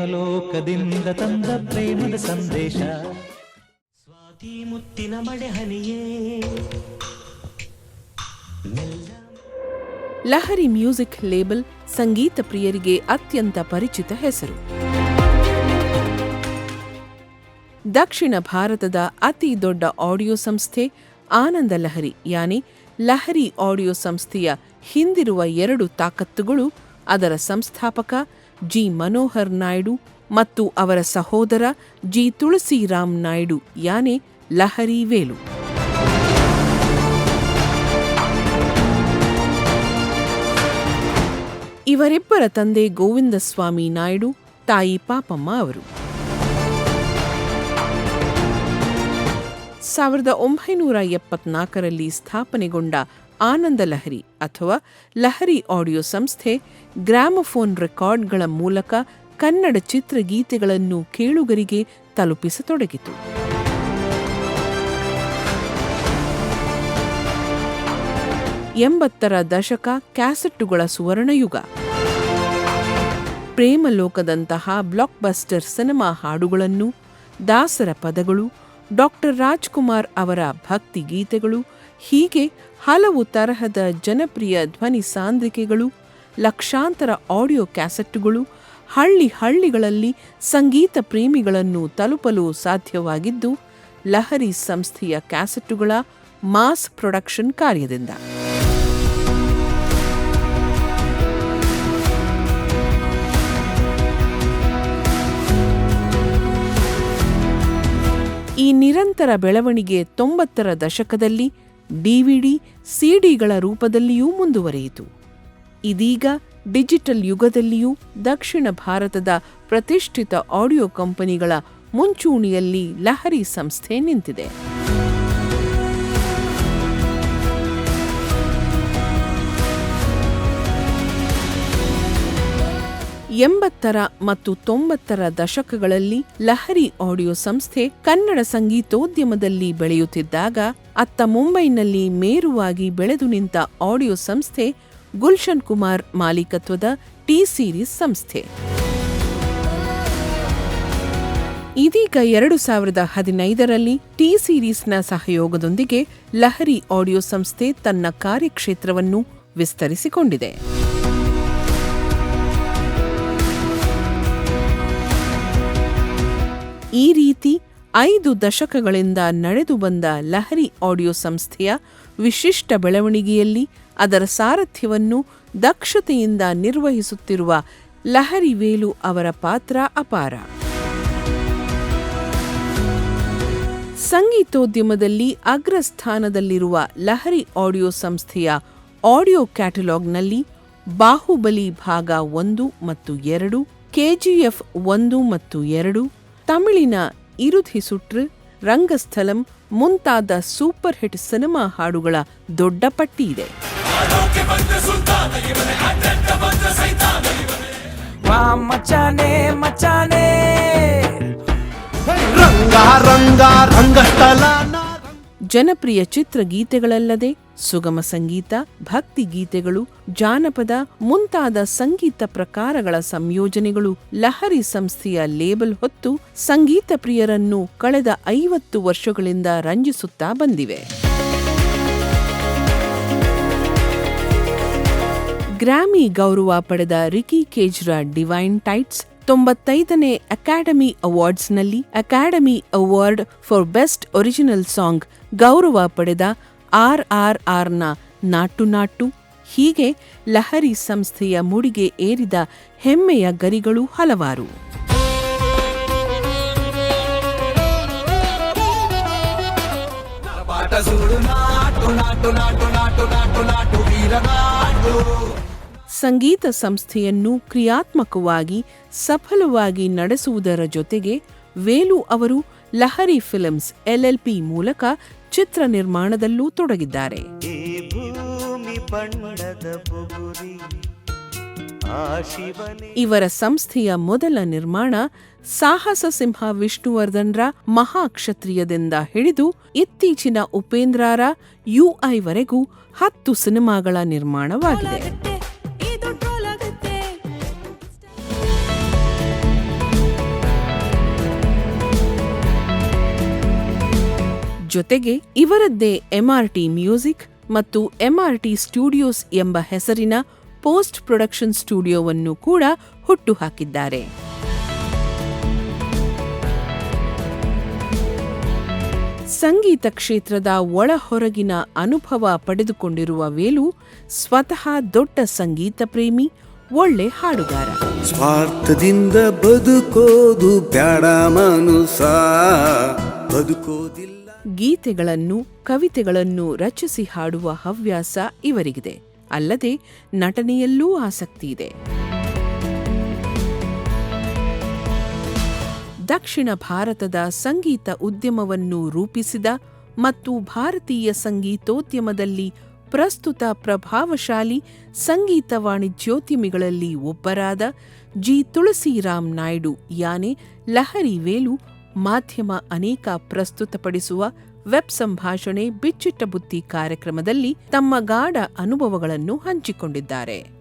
ಪ್ರೇಮಲೋಕದಿಂದ ತಂದ ಪ್ರೇಮದ ಸಂದೇಶ. ಸ್ವಾತಿ ಮುತ್ತಿನ ಹನಿಯೇ. ಲಹರಿ ಮ್ಯೂಸಿಕ್ ಲೇಬಲ್ ಸಂಗೀತ ಪ್ರಿಯರಿಗೆ ಅತ್ಯಂತ ಪರಿಚಿತ ಹೆಸರು. ದಕ್ಷಿಣ ಭಾರತದ ಅತಿ ದೊಡ್ಡ ಆಡಿಯೋ ಸಂಸ್ಥೆ ಆನಂದ ಲಹರಿ ಯಾನಿ ಲಹರಿ ಆಡಿಯೋ ಸಂಸ್ಥೆಯ ಹಿಂದಿರುವ ಎರಡು ತಾಕತ್ತುಗಳು ಅದರ ಸಂಸ್ಥಾಪಕ ಜಿ ಮನೋಹರ್ ನಾಯ್ಡು ಮತ್ತು ಅವರ ಸಹೋದರ ಜಿ ತುಳಸಿರಾಮ್ ನಾಯ್ಡು, ಯಾನೆ ಲಹರಿ ವೇಲು. ಇವರಿಬ್ಬರ ತಂದೆ ಗೋವಿಂದಸ್ವಾಮಿ ನಾಯ್ಡು, ತಾಯಿ ಪಾಪಮ್ಮ ಅವರು. ಸಾವಿರದ ಒಂಬೈನೂರ ಎಪ್ಪತ್ನಾಲ್ಕರಲ್ಲಿ ಸ್ಥಾಪನೆಗೊಂಡ ಆನಂದ ಲಹರಿ ಅಥವಾ ಲಹರಿ ಆಡಿಯೋ ಸಂಸ್ಥೆ ಗ್ರಾಮಫೋನ್ ರೆಕಾರ್ಡ್ಗಳ ಮೂಲಕ ಕನ್ನಡ ಚಿತ್ರಗೀತೆಗಳನ್ನು ಕೇಳುಗರಿಗೆ ತಲುಪಿಸತೊಡಗಿತು. ಎಂಬತ್ತರ ದಶಕ ಕ್ಯಾಸೆಟ್ಟುಗಳ ಸುವರ್ಣಯುಗ. ಪ್ರೇಮಲೋಕದಂತಹ ಬ್ಲಾಕ್ಬಸ್ಟರ್ ಸಿನಿಮಾ ಹಾಡುಗಳನ್ನು ದಾಸರ ಪದಗಳು ಡಾಕ್ಟರ್ ರಾಜ್ಕುಮಾರ್ ಅವರ ಭಕ್ತಿ ಗೀತೆಗಳು, ಹೀಗೆ ಹಲವು ತರಹದ ಜನಪ್ರಿಯ ಧ್ವನಿ ಸಾಂದ್ರಿಕೆಗಳು, ಲಕ್ಷಾಂತರ ಆಡಿಯೋ ಕ್ಯಾಸೆಟ್ಟುಗಳು, ಹಳ್ಳಿ ಹಳ್ಳಿಗಳಲ್ಲಿ ಸಂಗೀತ ಪ್ರೇಮಿಗಳನ್ನು ತಲುಪಲು ಸಾಧ್ಯವಾಗಿದ್ದು, ಲಹರಿ ಸಂಸ್ಥೆಯ ಕ್ಯಾಸೆಟ್ಟುಗಳ ಮಾಸ್ ಪ್ರೊಡಕ್ಷನ್ ಕಾರ್ಯದಿಂದ. ನಿರಂತರ ಬೆಳವಣಿಗೆ ತೊಂಬತ್ತರ ದಶಕದಲ್ಲಿ ಡಿವಿಡಿ ಸಿಡಿಗಳ ರೂಪದಲ್ಲಿಯೂ ಮುಂದುವರಿಯಿತು. ಇದೀಗ ಡಿಜಿಟಲ್ ಯುಗದಲ್ಲಿಯೂ ದಕ್ಷಿಣ ಭಾರತದ ಪ್ರತಿಷ್ಠಿತ ಆಡಿಯೋ ಕಂಪನಿಗಳ ಮುಂಚೂಣಿಯಲ್ಲಿ ಲಹರಿ ಸಂಸ್ಥೆ ನಿಂತಿದೆ. ಎಂಬತ್ತರ ಮತ್ತು ತೊಂಬತ್ತರ ದಶಕಗಳಲ್ಲಿ ಲಹರಿ ಆಡಿಯೋ ಸಂಸ್ಥೆ ಕನ್ನಡ ಸಂಗೀತೋದ್ಯಮದಲ್ಲಿ ಬೆಳೆಯುತ್ತಿದ್ದಾಗ ಅತ್ತ ಮುಂಬೈನಲ್ಲಿ ಮೇರುವಾಗಿ ಬೆಳೆದು ನಿಂತ ಆಡಿಯೋ ಸಂಸ್ಥೆ ಗುಲ್ಶನ್ ಕುಮಾರ್ ಮಾಲೀಕತ್ವದ ಟಿ ಸೀರೀಸ್ ಸಂಸ್ಥೆ. ಇದೀಗ ಎರಡು ಸಾವಿರದ ಹದಿನೈದರಲ್ಲಿ ಟಿ ಸೀರೀಸ್ನ ಸಹಯೋಗದೊಂದಿಗೆ ಲಹರಿ ಆಡಿಯೋ ಸಂಸ್ಥೆ ತನ್ನ ಕಾರ್ಯಕ್ಷೇತ್ರವನ್ನು ವಿಸ್ತರಿಸಿಕೊಂಡಿದೆ. ಈ ರೀತಿ ಐದು ದಶಕಗಳಿಂದ ನಡೆದು ಬಂದ ಲಹರಿ ಆಡಿಯೋ ಸಂಸ್ಥೆಯ ವಿಶಿಷ್ಟ ಬೆಳವಣಿಗೆಯಲ್ಲಿ ಅದರ ಸಾರಥ್ಯವನ್ನು ದಕ್ಷತೆಯಿಂದ ನಿರ್ವಹಿಸುತ್ತಿರುವ ಲಹರಿ ವೇಲು ಅವರ ಪಾತ್ರ ಅಪಾರ. ಸಂಗೀತೋದ್ಯಮದಲ್ಲಿ ಅಗ್ರಸ್ಥಾನದಲ್ಲಿರುವ ಲಹರಿ ಆಡಿಯೋ ಸಂಸ್ಥೆಯ ಆಡಿಯೋ ಕ್ಯಾಟಲಾಗ್ನಲ್ಲಿ ಬಾಹುಬಲಿ ಭಾಗ ಒಂದು ಮತ್ತು ಎರಡು, ಕೆಜಿಎಫ್ ಒಂದು ಮತ್ತು ಎರಡು ತಮಿಳಿನ ಇರುಧಿ ಸುಟ್ರು ರಂಗಸ್ಥಲಂ ಮುಂತಾದ ಸೂಪರ್ ಹಿಟ್ ಸಿನಿಮಾ ಹಾಡುಗಳ ದೊಡ್ಡ ಪಟ್ಟಿ ಇದೆ. ಮಚಾನೆ ಮಚಾನೆ. ರಂಗ ರಂಗ ಜನಪ್ರಿಯ ಚಿತ್ರಗೀತೆಗಳಲ್ಲದೆ ಸುಗಮ ಸಂಗೀತ, ಭಕ್ತಿ ಗೀತೆಗಳು, ಜಾನಪದ ಮುಂತಾದ ಸಂಗೀತ ಪ್ರಕಾರಗಳ ಸಂಯೋಜನೆಗಳು ಲಹರಿ ಸಂಸ್ಥೆಯ ಲೇಬಲ್ ಹೊತ್ತು ಸಂಗೀತ ಪ್ರಿಯರನ್ನು ಕಳೆದ ಐವತ್ತು ವರ್ಷಗಳಿಂದ ರಂಜಿಸುತ್ತಾ ಬಂದಿವೆ. ಗ್ರಾಮಿ ಗೌರವ ಪಡೆದ ರಿಕಿ ಕೇಜ್ರ ಡಿವೈನ್ ಟೈಟ್ಸ್ ತೊಂಬತ್ತೈದನೇ academy ಅವಾರ್ಡ್ಸ್ನಲ್ಲಿ academy award for best original song ಗೌರವ ಪಡೆದ ಆರ್ ಆರ್ ಆರ್ನ ನಾಟು ನಾಟು, ಹೀಗೆ ಲಹರಿ ಸಂಸ್ಥೆಯ ಮುಡಿಗೆ ಏರಿದ ಹೆಮ್ಮೆಯ ಗರಿಗಳು ಹಲವಾರು. ನಾಟು ನಾಟು ನಾಟು ನಾಟು ನಾಟು ನಾಟು ನಾಟು ಸಂಗೀತ ಸಂಸ್ಥೆಯನ್ನು ಕ್ರಿಯಾತ್ಮಕವಾಗಿ ಸಫಲವಾಗಿ ನಡೆಸುವುದರ ಜೊತೆಗೆ ವೇಲು ಅವರು ಲಹರಿ ಫಿಲ್ಮ್ಸ್ ಎಲ್ಎಲ್ಪಿ ಮೂಲಕ ಚಿತ್ರ ನಿರ್ಮಾಣದಲ್ಲೂ ತೊಡಗಿದ್ದಾರೆ. ಇವರ ಸಂಸ್ಥೆಯ ಮೊದಲ ನಿರ್ಮಾಣ ಸಾಹಸ ಸಿಂಹ ವಿಷ್ಣುವರ್ಧನ್ರ ಮಹಾಕ್ಷತ್ರಿಯದಿಂದ ಹಿಡಿದು ಇತ್ತೀಚಿನ ಉಪೇಂದ್ರರ ಯುಐವರೆಗೂ ಹತ್ತು ಸಿನಿಮಾಗಳ ನಿರ್ಮಾಣವಾಗಿದೆ. ಜೊತೆಗೆ ಇವರದ್ದೇ ಎಂಆರ್ಟಿ ಮ್ಯೂಸಿಕ್ ಮತ್ತು ಎಂಆರ್ಟಿ ಸ್ಟುಡಿಯೋಸ್ ಎಂಬ ಹೆಸರಿನ ಪೋಸ್ಟ್ ಪ್ರೊಡಕ್ಷನ್ ಸ್ಟುಡಿಯೋವನ್ನು ಕೂಡ ಹುಟ್ಟುಹಾಕಿದ್ದಾರೆ. ಸಂಗೀತ ಕ್ಷೇತ್ರದ ಒಳ ಹೊರಗಿನ ಅನುಭವ ಪಡೆದುಕೊಂಡಿರುವ ವೇಲು ಸ್ವತಃ ದೊಡ್ಡ ಸಂಗೀತ ಪ್ರೇಮಿ, ಒಳ್ಳೆ ಹಾಡುಗಾರ. ಸ್ವಾರ್ಥದಿಂದ ಬದುಕೋದು ಬ್ಯಾಡ ಮನುಸ, ಬದುಕೋದಿಲ್ಲ ಗೀತೆಗಳನ್ನು, ಕವಿತೆಗಳನ್ನು ರಚಿಸಿ ಹಾಡುವ ಹವ್ಯಾಸ ಇವರಿಗಿದೆ. ಅಲ್ಲದೆ ನಟನೆಯಲ್ಲೂ ಆಸಕ್ತಿ ಇದೆ. ದಕ್ಷಿಣ ಭಾರತದ ಸಂಗೀತ ಉದ್ಯಮವನ್ನು ರೂಪಿಸಿದ ಮತ್ತು ಭಾರತೀಯ ಸಂಗೀತೋದ್ಯಮದಲ್ಲಿ ಪ್ರಸ್ತುತ ಪ್ರಭಾವಶಾಲಿ ಸಂಗೀತ ವಾಣಿಜ್ಯೋದ್ಯಮಿಗಳಲ್ಲಿ ಒಬ್ಬರಾದ ಜಿ. ತುಳಸಿರಾಮ್ ನಾಯ್ಡು, ಯಾನೆ ಲಹರಿ ವೇಲು ಮಾಧ್ಯಮ ಅನೇಕ ಪ್ರಸ್ತುತಪಡಿಸುವ ವೆಬ್ ಸಂಭಾಷಣೆ ಬಿಚ್ಚಿಟ್ಟ ಬುತ್ತಿ ಕಾರ್ಯಕ್ರಮದಲ್ಲಿ ತಮ್ಮ ಗಾಢ ಅನುಭವಗಳನ್ನು ಹಂಚಿಕೊಂಡಿದ್ದಾರೆ.